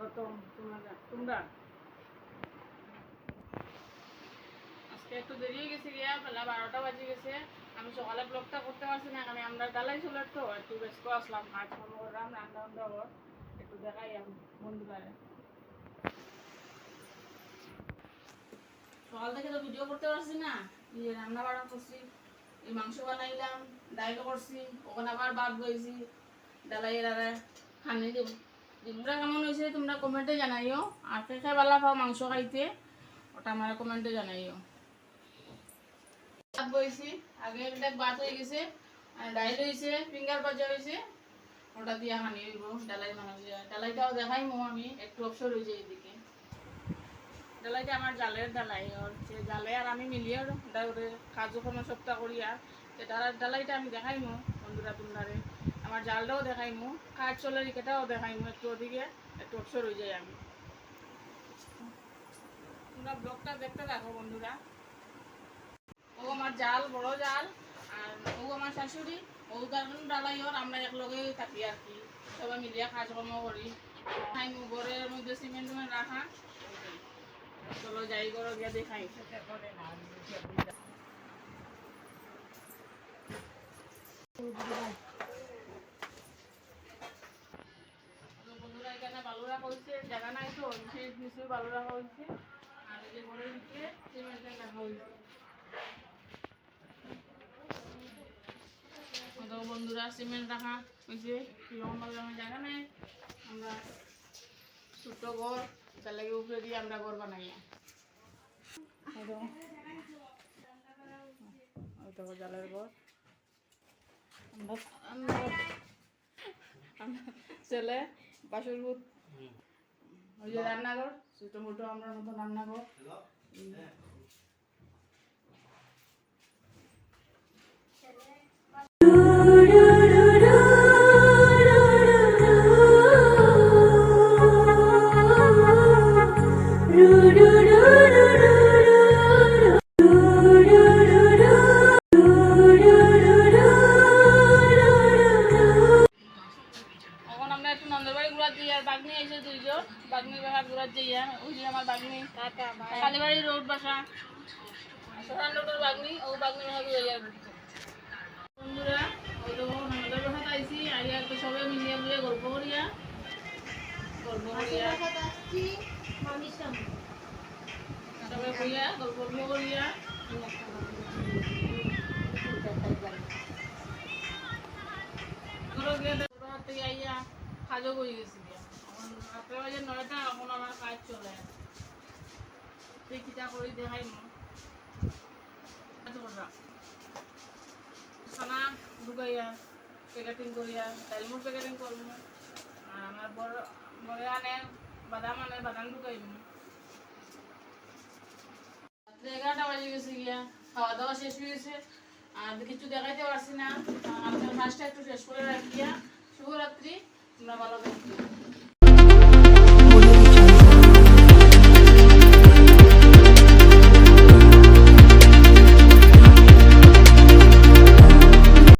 প্রথম তোমরা তোমরা। আজকে একটু দেরি হয়ে গেছে গিয়া, বেলা বারোটা বাজে গেছে। আমি সকালে ব্লগটা করতে পারছি না, কারণ আমরা ডালাই চলে তো একটু ব্যস্ত আসলাম, কাজ কর্ম করলাম, রান্না বান্না একটু দেখাই আমি বন্ধুরা সকাল থেকে তো ভিডিও করতে পারছি না। যে রান্না বান্না করছি, এই মাংস বানাইলাম, ডাইল করছি, ওখানে আবার ভাত বইছি। ডালাই এরারে খানি দেব দিনটা কেমন হয়েছে তোমরা কমেন্টে জানাইও। আর কে খাই মাংস খাইতে, ওটা আমার কমেন্টে জানাইও। ভাত বইছি, আগে একটা ভাত হয়ে গেছে ডাইল হয়েছে ফিঙ্গার হয়েছে ওটা দিয়ে ডালাই বানাবো ডালাইটাও দেখাইমো আমি, একটু অবসর হয়ে এদিকে ডালাইটা আমার জালের ডালাই হচ্ছে জালে আর আমি মিলিয়ে কাজু কোনো সপ্তাহ করি আর ডালাইটা আমি দেখাইমো বন্ধুরা তোমরারে। আমার জালটাও দেখাইমু কাজ চলে রিকেটাও দেখাইমু একটু ওদিকে একটু অবসর হয়ে যাই আমি। তোমরা ব্লগটা দেখতে থাকো বন্ধুরা। ও আমার জাল বড় জাল আর ও আমার শাশুড়ি ও কারণ ডালাই ওর আমরা একলগে থাকি আর কি। সবাই মিলিয়ে কাজকর্ম করি। খাইমু ঘরের মধ্যে সিমেন্ট রাখা। চলো যাই করো গিয়া দেখাই। তো বন্ধুরা এখানে বালু রাখা হয়েছে জায়গা নাই তো সেই নিচে বালু রাখা হয়েছে। আর এই যে ঘরের ভিতরে সিমেন্ট রাখা হয়েছে। তো বন্ধুরা সিমেন্ট রাখা হয়েছে। আমার জায়গা নাই আমরা ছোট্ট ঘর তার লাগে উপরে দিয়ে আমরা ঘর বানাই। দেখো। জালের ঘর। আমরা ছেলে বাসুর ওই যে রান্নাঘর ছোট মোটো আমরা মতো রান্নাঘর। একটু নন্দবাড়ি ঘুরার যাই আর বাগনি এসে দুইজন। বাগনির বাসা ঘুরার যাই ওই যে আমার বাগনি। কালীবাড়ি রোড বাসা। সোহান রোডের বাগনি ও বাগনি বাসা ঘুরে যাই বন্ধুরা ওই তো নন্দর বাসাতে আইসি আইয়া তো সবাই মিলিয়ে মিলিয়ে গল্প করিয়া। গল্প করিয়া। সবাই করিয়া গল্প করিয়া গিয়ে দেখো রাত থেকে আইয়া কাজও করে গেছি। এখন নয়টা, এখন আমার কাজ চলে। তুই কিটা করি, দেখাই খানা ঢুকাইয়া প্যাকেটিং করিয়া ডালমুর প্যাকেটিং করব। আমার বড় বড় আনে, বাদাম আনে, বাদাম ঢুকাইবো। এগারোটা বাজে গেছে গিয়া খাওয়া দাওয়া শেষ হয়ে গেছে। আর কিছু দেখাইতে পারছি না। আপনার কাজটা একটু শেষ করে রাখিয়া, শুভরাত্রি। তোমরা ভালো থাকবে